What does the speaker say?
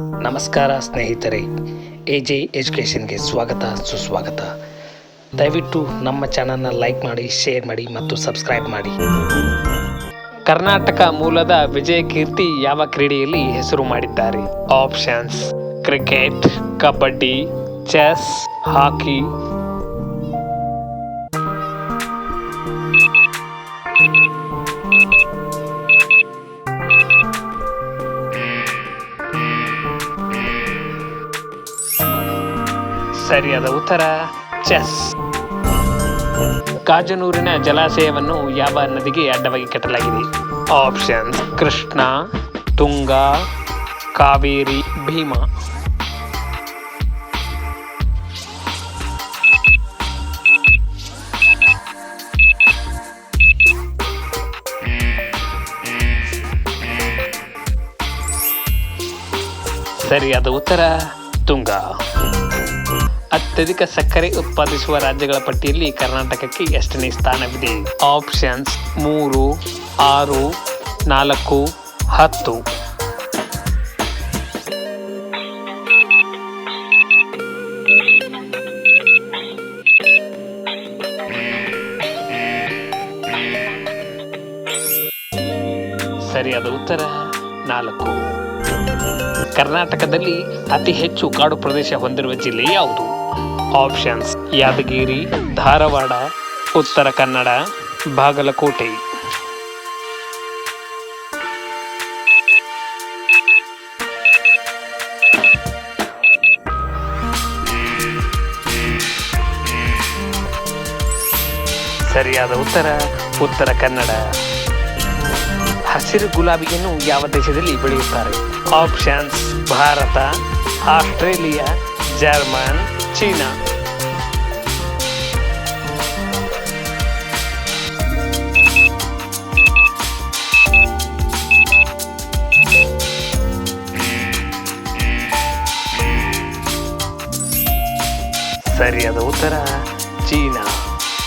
ನಮಸ್ಕಾರ ಸ್ನೇಹಿತರೆ A J ಎಜುಕೇಷನ್ಗೆ ಸ್ವಾಗತ, ಸುಸ್ವಾಗತ. ದಯವಿಟ್ಟು ನಮ್ಮ ಚಾನಲ್ನ ಲೈಕ್ ಮಾಡಿ, ಶೇರ್ ಮಾಡಿ ಮತ್ತು ಸಬ್ಸ್ಕ್ರೈಬ್ ಮಾಡಿ. ಕರ್ನಾಟಕ ಮೂಲದ ವಿಜಯ ಕೀರ್ತಿ ಯಾವ ಕ್ರೀಡೆಯಲ್ಲಿ ಹೆಸರು ಮಾಡಿದ್ದಾರೆ? Options, cricket, kabaddi, chess, hockey. ಸರಿಯಾದ ಉತ್ತರ, ಚೆಸ್. ಕಾಜನೂರಿನ ಜಲಾಶಯವನ್ನು ಯಾವ ನದಿಗೆ ಅಡ್ಡವಾಗಿ ಕಟ್ಟಲಾಗಿದೆ? ಆಪ್ಷನ್ಸ್, ಕೃಷ್ಣ, ತುಂಗಾ, ಕಾವೇರಿ, ಭೀಮಾ. ಸರಿಯಾದ ಉತ್ತರ, ತುಂಗ. ಅತ್ಯಧಿಕ ಸಕ್ಕರೆ ಉತ್ಪಾದಿಸುವ ರಾಜ್ಯಗಳ ಪಟ್ಟಿಯಲ್ಲಿ ಕರ್ನಾಟಕಕ್ಕೆ ಎಷ್ಟನೇ ಸ್ಥಾನವಿದೆ? ಆಪ್ಷನ್ಸ್ ಮೂರು, ಆರು, ನಾಲ್ಕು, ಹತ್ತು. ಸರಿಯಾದ ಉತ್ತರ, ನಾಲ್ಕು. ಕರ್ನಾಟಕದಲ್ಲಿ ಅತಿ ಹೆಚ್ಚು ಕಾಡು ಪ್ರದೇಶ ಹೊಂದಿರುವ ಜಿಲ್ಲೆ ಯಾವುದು? ಆಪ್ಷನ್ಸ್ ಯಾದಗಿರಿ, ಧಾರವಾಡ, ಉತ್ತರ ಕನ್ನಡ, ಬಾಗಲಕೋಟೆ. ಸರಿಯಾದ ಉತ್ತರ ಉತ್ತರ ಕನ್ನಡ. ಹಸಿರು ಗುಲಾಬಿಯನ್ನು ಯಾವ ದೇಶದಲ್ಲಿ ಬೆಳೆಯುತ್ತಾರೆ? Options, Bharat, Australia, German China ಸರಿಯಾದ ಉತ್ತರ ಚೀನಾ.